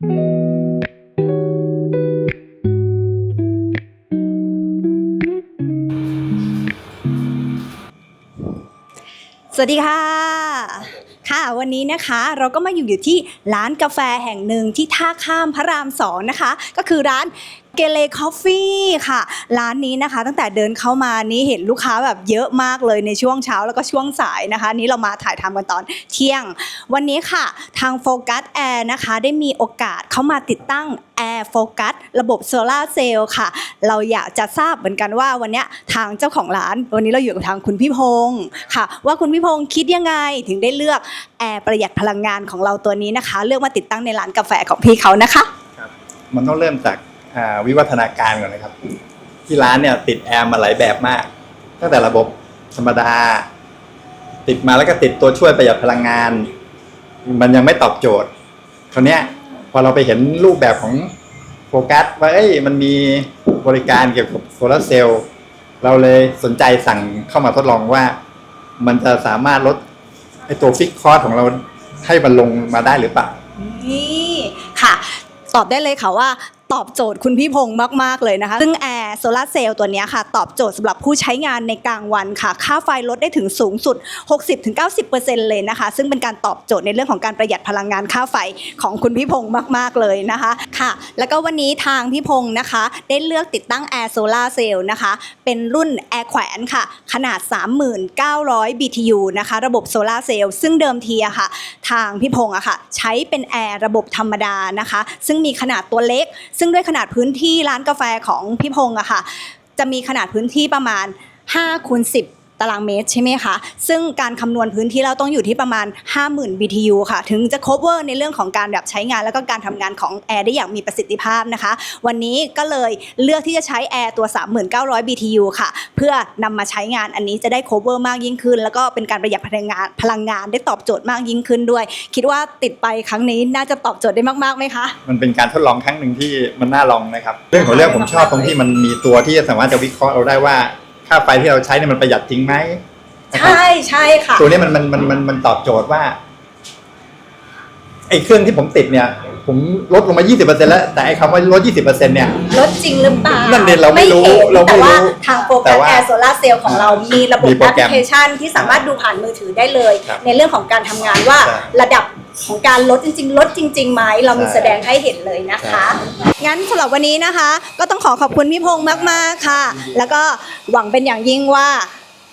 สวัสดีค่ะ ค่ะวันนี้นะคะเราก็มาอยู่อยู่ที่ร้านกาแฟแห่งหนึ่งที่ท่าข้ามพระรามสองนะคะ ก็คือร้าน เกเลคอฟฟี่ค่ะ ร้านนี้นะคะ ตั้งแต่เดินเข้ามานี้เห็นลูกค้าแบบเยอะมากเลยในช่วงเช้าแล้วก็ช่วงสายนะคะ นี้เรามาถ่ายทำกันตอนเที่ยง วันนี้ค่ะทางโฟกัสแอร์นะคะ ได้มีโอกาสเข้ามาติดตั้งแอร์โฟกัสระบบโซลาเซลล์ค่ะ เราอยากจะทราบเหมือนกันว่าวันนี้ทางเจ้าของร้าน วันนี้เราอยู่กับทางคุณพี่พงศ์ค่ะ ว่าคุณพี่พงศ์คิดยังไงถึงได้เลือกแอร์ประหยัดพลังงานของเราตัวนี้นะคะ เลือกมาติดตั้งในร้านกาแฟของพี่เขานะคะ มันต้องเริ่มจาก วิวัฒนาการก่อนนะครับ ที่ร้านเนี่ยติดแอร์มาหลายแบบมากตั้งแต่ระบบธรรมดา ติดมาแล้วก็ติดตัวช่วยประหยัดพลังงาน มันยังไม่ตอบโจทย์คราวนี้พอเราไปเห็นรูปแบบของโฟกัสว่าเอ้ยมันมีบริการเกี่ยวกับโซลาร์เซลล์เราเลยสนใจสั่งเข้ามาทดลองว่า มันจะสามารถลดไอตัวฟิกคอร์สของเราให้มันลงมาได้หรือเปล่านี่ค่ะ ตอบได้เลยค่ะว่า ตอบโจทย์คุณพี่พงศ์มาก ๆ เลยนะคะ ซึ่งแอร์โซลาเซลล์ตัวนี้ค่ะ ตอบโจทย์สำหรับผู้ใช้งานในกลางวันค่ะ ค่าไฟลดได้ถึงสูงสุด 60-90%เลยนะคะ ซึ่งเป็นการตอบโจทย์ในเรื่องของการประหยัดพลังงานค่าไฟของคุณพี่พงศ์มาก ๆ เลยนะคะค่ะ แล้วก็วันนี้ทางพี่พงศ์นะคะ ได้เลือกติดตั้งแอร์โซลาเซลล์นะคะ เป็นรุ่นแอร์แขวนค่ะ ขนาด 3900 BTU นะคะ ระบบโซลาเซลล์ซึ่งเดิมทีอะค่ะ ทางพี่พงศ์อะค่ะ ใช้เป็นแอร์ระบบธรรมดานะคะ ซึ่งมีขนาดตัวเล็กซึ่งด้วยขนาดพื้นที่ร้านกาแฟของพี่พงศ์อะค่ะ จะมีขนาดพื้นที่ประมาณ5คูณ10 ตารางเมตรใช่ไหมคะซึ่งการคำนวณพื้นที่เราต้องอยู่ที่ประมาณ 50,000 BTU ค่ะ ถึงจะ cover ในเรื่องของการแบบใช้งานแล้วก็การทำงานของแอร์ได้อย่างมีประสิทธิภาพนะคะ วันนี้ก็เลยเลือกที่จะใช้แอร์ตัว 3,900 BTU ค่ะ เพื่อนำมาใช้งานอันนี้จะได้ cover มากยิ่งขึ้น แล้วก็เป็นการประหยัดพลังงานพลังงานได้ตอบโจทย์มากยิ่งขึ้นด้วย คิดว่าติดไปครั้งนี้น่าจะตอบโจทย์ได้มากๆไหมคะมันเป็นการทดลองครั้งหนึ่งที่มันน่าลองนะครับ เรื่องของเรื่องผมชอบตรงที่มันมีตัวที่สามารถจะวิเคราะห์เราได้ว่า ค่าไฟที่เราใช้เนี่ยมันประหยัดจริงไหมนะครับใช่ใช่ค่ะ ตัวนี้มันมันมันมันมันตอบโจทย์ว่าไอ้เครื่องที่ผมติดเนี่ย ผมลดลงมา 20%แล้ว แต่ไอ้คำว่าลด 20%เนี่ย ลดจริงหรือเปล่า นั่นดิเราไม่รู้ห็นเราไม่แต่ว่ารู้ ทางโปรแกแต่รมว่าแอร์โซลาร์เซลล์ของเรามีระบบมีโปรแอปแกพรมลิเคชันที่สามารถดูผ่านมือถือได้เลยครับในเรื่องของการทำงานว่าใช่ระดับ ของการลดจริงๆ ลดจริงๆไหมเรามีใช่แสดงให้เห็นเลยนะคะ งั้นสำหรับวันนี้นะคะ ก็ต้องขอขอบคุณพี่พงษ์มากๆค่ะ แล้วก็หวังเป็นอย่างยิ่งว่า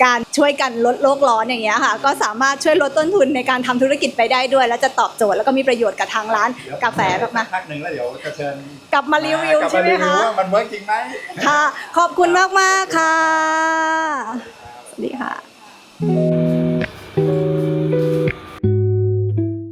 การช่วยกันลดโลกร้อนอย่างเงี้ยค่ะ ก็สามารถช่วยลดต้นทุนในการทำธุรกิจไปได้ด้วย และจะตอบโจทย์แล้วก็มีประโยชน์กับทางร้านกาแฟมากพักหนึ่งแล้วเดี๋ยวจะเชิญๆกลับมารีวิวกลับใช่มาไหมรีวิวคะว่ามันเวิร์กจริงไหม ค่ะ ขอบคุณมากๆค่ะ